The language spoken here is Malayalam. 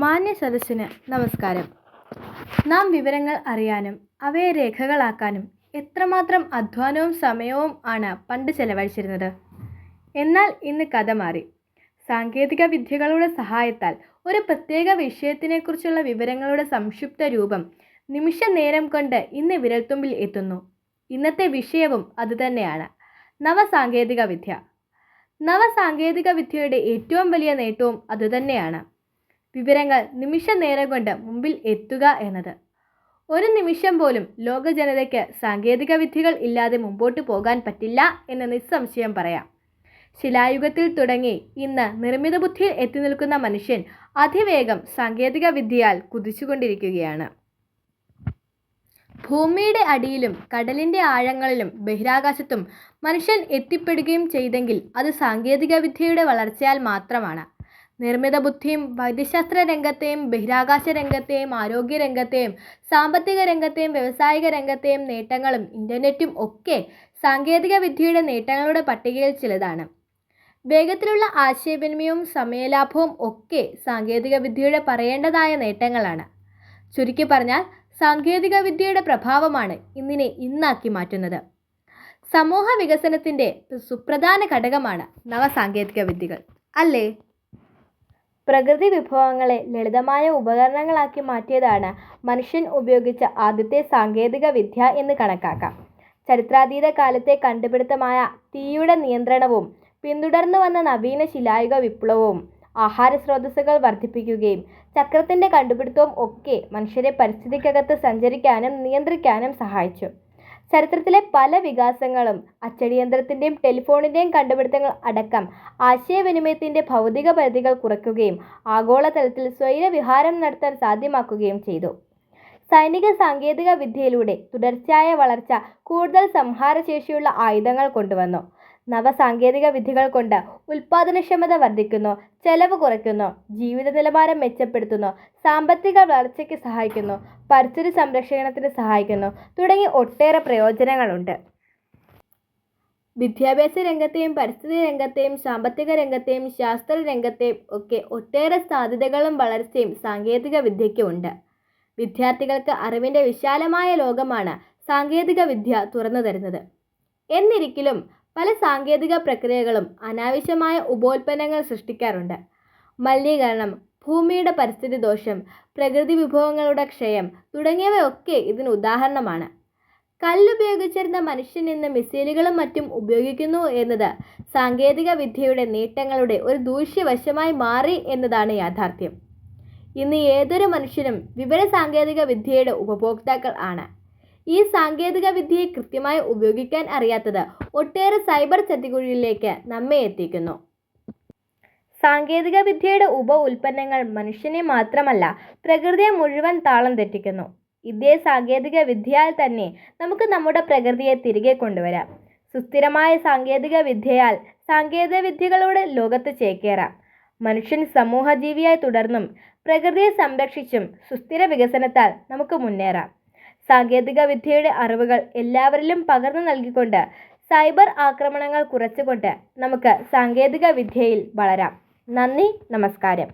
മാന്യ സദസ്സിന് നമസ്കാരം. നാം വിവരങ്ങൾ അറിയാനും അവയെ രേഖകളാക്കാനും എത്രമാത്രം അധ്വാനവും സമയവും ആണ് പണ്ട് ചെലവഴിച്ചിരുന്നത്. എന്നാൽ ഇന്ന് കഥ മാറി. സാങ്കേതിക വിദ്യകളുടെ സഹായത്താൽ ഒരു പ്രത്യേക വിഷയത്തിനെക്കുറിച്ചുള്ള വിവരങ്ങളുടെ സംക്ഷിപ്ത രൂപം നിമിഷ നേരം കൊണ്ട് ഇന്ന് വിരൽത്തുമ്പിൽ എത്തുന്നു. ഇന്നത്തെ വിഷയവും അതുതന്നെയാണ് നവസാങ്കേതിക വിദ്യ നവസാങ്കേതിക വിദ്യയുടെ ഏറ്റവും വലിയ നേട്ടവും അതുതന്നെയാണ് വിവരങ്ങൾ നിമിഷ നേരം കൊണ്ട് മുമ്പിൽ എത്തുക എന്നത്. ഒരു നിമിഷം പോലും ലോക ജനതയ്ക്ക് സാങ്കേതിക വിദ്യകൾ ഇല്ലാതെ മുമ്പോട്ട് പോകാൻ പറ്റില്ല എന്ന് നിസ്സംശയം പറയാം. ശിലായുഗത്തിൽ തുടങ്ങി ഇന്ന് നിർമ്മിത ബുദ്ധിയിൽ എത്തി നിൽക്കുന്ന മനുഷ്യൻ അതിവേഗം സാങ്കേതിക വിദ്യയാൽ കുതിച്ചുകൊണ്ടിരിക്കുകയാണ്. ഭൂമിയുടെ അടിയിലും കടലിന്റെ ആഴങ്ങളിലും ബഹിരാകാശത്തും മനുഷ്യൻ എത്തിപ്പെടുകയും ചെയ്തെങ്കിൽ അത് സാങ്കേതിക വിദ്യയുടെ വളർച്ചയാൽ മാത്രമാണ്. നിർമ്മിത ബുദ്ധിയും വൈദ്യശാസ്ത്ര രംഗത്തെയും ബഹിരാകാശ രംഗത്തെയും ആരോഗ്യ രംഗത്തെയും സാമ്പത്തിക രംഗത്തെയും വ്യവസായിക രംഗത്തെയും നേട്ടങ്ങളും ഇന്റർനെറ്റും ഒക്കെ സാങ്കേതിക വിദ്യയുടെ നേട്ടങ്ങളുടെ പട്ടികയിൽ ചിലതാണ്. വേഗത്തിലുള്ള ആശയവിനിമയവും സമയലാഭവും ഒക്കെ സാങ്കേതിക വിദ്യയുടെ പറയേണ്ടതായ നേട്ടങ്ങളാണ്. ചുരുക്കി പറഞ്ഞാൽ സാങ്കേതിക വിദ്യയുടെ പ്രഭാവമാണ് ഇന്നിനെ ഇന്നാക്കി മാറ്റുന്നത്. സമൂഹ വികസനത്തിന്റെ സുപ്രധാന ഘടകമാണ് നവസാങ്കേതിക വിദ്യകൾ അല്ലേ? പ്രകൃതി വിഭവങ്ങളെ ലളിതമായ ഉപകരണങ്ങളാക്കി മാറ്റിയതാണ് മനുഷ്യൻ ഉപയോഗിച്ച ആദ്യത്തെ സാങ്കേതിക വിദ്യ എന്ന് കണക്കാക്കാം. ചരിത്രാതീത കാലത്തെ കണ്ടുപിടുത്തമായ തീയുടെ നിയന്ത്രണവും പിന്തുടർന്നു വന്ന നവീന ശിലായുഗ വിപ്ലവവും ആഹാര സ്രോതസ്സുകൾ വർദ്ധിപ്പിക്കുകയും ചക്രത്തിന്റെ കണ്ടുപിടുത്തവും ഒക്കെ മനുഷ്യരെ പരിസ്ഥിതിക്കകത്ത് സഞ്ചരിക്കാനും നിയന്ത്രിക്കാനും സഹായിച്ചു. ചരിത്രത്തിലെ പല വികാസങ്ങളും അച്ചടിയന്ത്രത്തിന്റെയും ടെലിഫോണിന്റെയും കണ്ടുപിടുത്തങ്ങൾ അടക്കം ആശയവിനിമയത്തിന്റെ ഭൗതിക പരിധികൾ കുറയ്ക്കുകയും ആഗോളതലത്തിൽ സ്വൈരവിഹാരം നടത്താൻ സാധ്യമാക്കുകയും ചെയ്തു. സൈനിക സാങ്കേതിക വിദ്യയിലൂടെ തുടർച്ചയായ വളർച്ച കൂടുതൽ സംഹാരശേഷിയുള്ള ആയുധങ്ങൾ കൊണ്ടുവന്നു. നവസാങ്കേതിക വിദ്യകൾ കൊണ്ട് ഉൽപാദനക്ഷമത വർദ്ധിക്കുന്നു ചെലവ് കുറയ്ക്കുന്നു ജീവിത നിലവാരം മെച്ചപ്പെടുത്തുന്നു സാമ്പത്തിക വളർച്ചയ്ക്ക് സഹായിക്കുന്നു പരിസ്ഥിതി സംരക്ഷണത്തിന് സഹായിക്കുന്നു തുടങ്ങി ഒട്ടേറെ പ്രയോജനങ്ങളുണ്ട്. വിദ്യാഭ്യാസ രംഗത്തെയും പരിസ്ഥിതി രംഗത്തെയും സാമ്പത്തിക രംഗത്തെയും ശാസ്ത്ര രംഗത്തെയും ഒക്കെ ഒട്ടേറെ സാധ്യതകളും വളർച്ചയും സാങ്കേതിക വിദ്യയ്ക്കുമുണ്ട് വിദ്യാർത്ഥികൾക്ക് അറിവിന്റെ വിശാലമായ ലോകമാണ് സാങ്കേതിക വിദ്യ തുറന്നു തരുന്നത്. എന്നിരിക്കലും പല സാങ്കേതിക പ്രക്രിയകളും അനാവശ്യമായ ഉപോൽപ്പന്നങ്ങൾ സൃഷ്ടിക്കാറുണ്ട്. മലിനീകരണം ഭൂമിയുടെ പരിസ്ഥിതി ദോഷം പ്രകൃതി വിഭവങ്ങളുടെ ക്ഷയം തുടങ്ങിയവയൊക്കെ ഇതിന് ഉദാഹരണമാണ്. കല്ലുപയോഗിച്ചിരുന്ന മനുഷ്യൻ ഇന്ന് മിസൈലുകളും മറ്റും ഉപയോഗിക്കുന്നു എന്നത് സാങ്കേതിക വിദ്യയുടെ നേട്ടങ്ങളുടെ ഒരു ദൂഷ്യവശമായി മാറി എന്നതാണ് യാഥാർത്ഥ്യം. ഇന്ന് ഏതൊരു മനുഷ്യനും വിവര സാങ്കേതിക വിദ്യയുടെ ഉപഭോക്താക്കൾ ആണ്. ഈ സാങ്കേതിക വിദ്യയെ കൃത്യമായി ഉപയോഗിക്കാൻ അറിയാത്തത് ഒട്ടേറെ സൈബർ ചതികുഴിയിലേക്ക് നമ്മെ എത്തിക്കുന്നു. സാങ്കേതിക വിദ്യയുടെ ഉപ ഉൽപ്പന്നങ്ങൾ മനുഷ്യനെ മാത്രമല്ല പ്രകൃതിയെ മുഴുവൻ താളം തെറ്റിക്കുന്നു. ഇതേ സാങ്കേതിക വിദ്യയാൽ തന്നെ നമുക്ക് നമ്മുടെ പ്രകൃതിയെ തിരികെ കൊണ്ടുവരാം. സുസ്ഥിരമായ സാങ്കേതിക വിദ്യയാൽ സാങ്കേതിക വിദ്യകളോട് ലോകത്ത് ചേക്കേറാം. മനുഷ്യൻ സമൂഹജീവിയായി തുടർന്നും പ്രകൃതിയെ സംരക്ഷിച്ചും സുസ്ഥിര വികസനത്താൽ നമുക്ക് മുന്നേറാം. സാങ്കേതിക വിദ്യയുടെ അറിവുകൾ എല്ലാവരിലും പകർന്നു നൽകിക്കൊണ്ട് സൈബർ ആക്രമണങ്ങൾ കുറച്ചുകൊണ്ട് നമുക്ക് സാങ്കേതിക വിദ്യയിൽ വളരാം. നന്ദി നമസ്കാരം.